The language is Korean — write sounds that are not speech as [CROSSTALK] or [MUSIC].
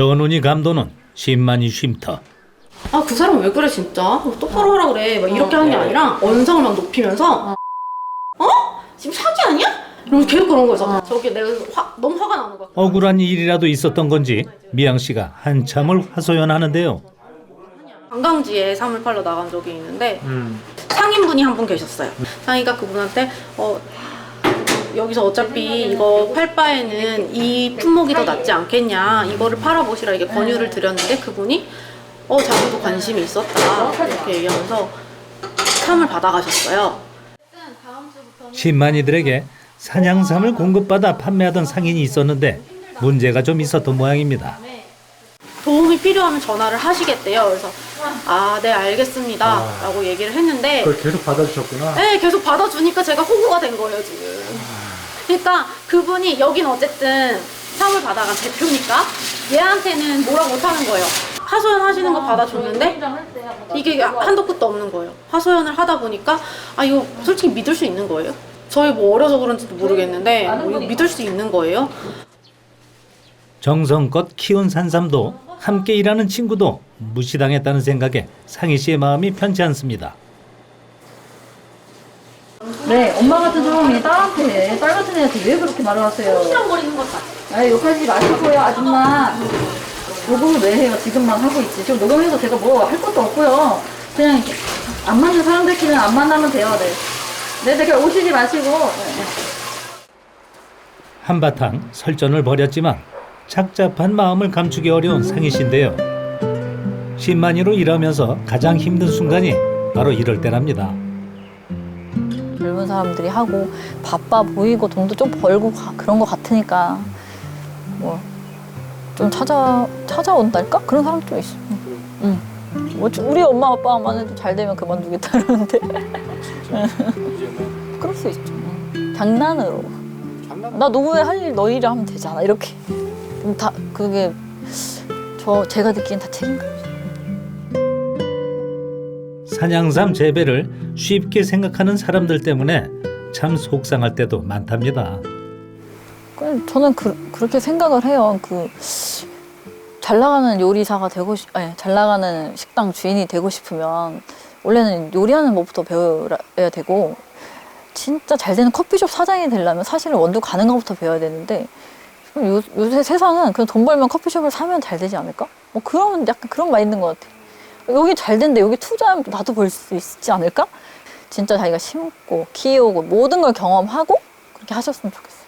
전운이 감도는 10만이 쉼터. 아 그 사람 왜 그래 진짜? 똑바로 하라 그래. 막 이렇게 하는 게 아니라 언성을 막 높이면서 어? 지금 사기 아니야? 이러면서 계속 그런 거죠. 저기 내가 화, 너무 화가 나는 거야. 억울한 일이라도 있었던 건지 미양 씨가 한참을 하소연하는데요. 관광지에 사물 팔러 나간 적이 있는데 상인분이 한 분 계셨어요. 상인가 그분한테 어 여기서 어차피 이거 팔 바에는 이 품목이 더 낫지 않겠냐 이거를 팔아보시라 이게 권유를 드렸는데 그분이 어 자기도 관심이 있었다 이렇게 얘기하면서 상을 받아가셨어요 10만이들에게 사냥삼을 공급받아 판매하던 상인이 있었는데 문제가 좀 있었던 모양입니다. 도움이 필요하면 전화를 하시겠대요. 그래서 아, 네, 알겠습니다. 라고 얘기를 했는데 그걸 계속 받아주셨구나. 네, 계속 받아주니까 제가 호구가 된 거예요, 지금. 그러니까 그분이 여긴 어쨌든 상을 받아간 대표니까 얘한테는 뭐라 못하는 거예요. 하소연 하시는 거 받아줬는데 이게 한도 끝도 없는 거예요. 하소연을 하다 보니까 아 이거 솔직히 믿을 수 있는 거예요? 저희 뭐 어려서 그런지도 모르겠는데 뭐 이거 믿을 수 있는 거예요? 정성껏 키운 산삼도 함께 일하는 친구도 무시당했다는 생각에 상희 씨의 마음이 편치 않습니다. 네, 엄마 같은 사람이 딸한테, 딸 같은 애한테 왜 그렇게 말을 하세요? 시험거리는 것 같아. 아, 욕하지 마시고요, 아줌마. 녹음을 왜 해요? 지금만 하고 있지. 지금 녹음해서 제가 뭐 할 것도 없고요. 그냥 이렇게 안 맞는 사람들끼리는 안 만나면 돼요, 네. 네, 되게 오시지 마시고. 네, 네. 한바탕 설전을 벌였지만 착잡한 마음을 감추기 어려운 상희 씨인데요. 10만이로 일하면서 가장 힘든 순간이 바로 이럴 때랍니다. 젊은 사람들이 하고 바빠 보이고 돈도 좀 벌고 가- 그런 것 같으니까 뭐 좀 찾아 찾아온달까 그런 사람도 있어. 응. 뭐 주- 우리 엄마 아빠만 해도 잘 되면 그만두겠다는데. [LAUGHS] 그럴 수 있죠. 응. 장난으로. 나 노후에 할 일너 일을 하면 되잖아 이렇게. 그럼 다 그게 저 제가 느끼기엔 다 책임감. 사냥삼 재배를 쉽게 생각하는 사람들 때문에 참 속상할 때도 많답니다. 그냥 저는 그, 그렇게 생각을 해요. 그 잘 나가는 요리사가 되고 싶, 아니 잘 나가는 식당 주인이 되고 싶으면 원래는 요리하는 법부터 배워야 되고 진짜 잘 되는 커피숍 사장이 되려면 사실은 원두 가는 것부터 배워야 되는데 요, 요새 세상은 그냥 돈 벌면 커피숍을 사면 잘 되지 않을까? 뭐 그런 약간 그런 마인드인 것 같아. 여기 잘 된대 여기 투자하면 나도 벌 수 있지 않을까? 진짜 자기가 심고 키우고 모든 걸 경험하고 그렇게 하셨으면 좋겠어.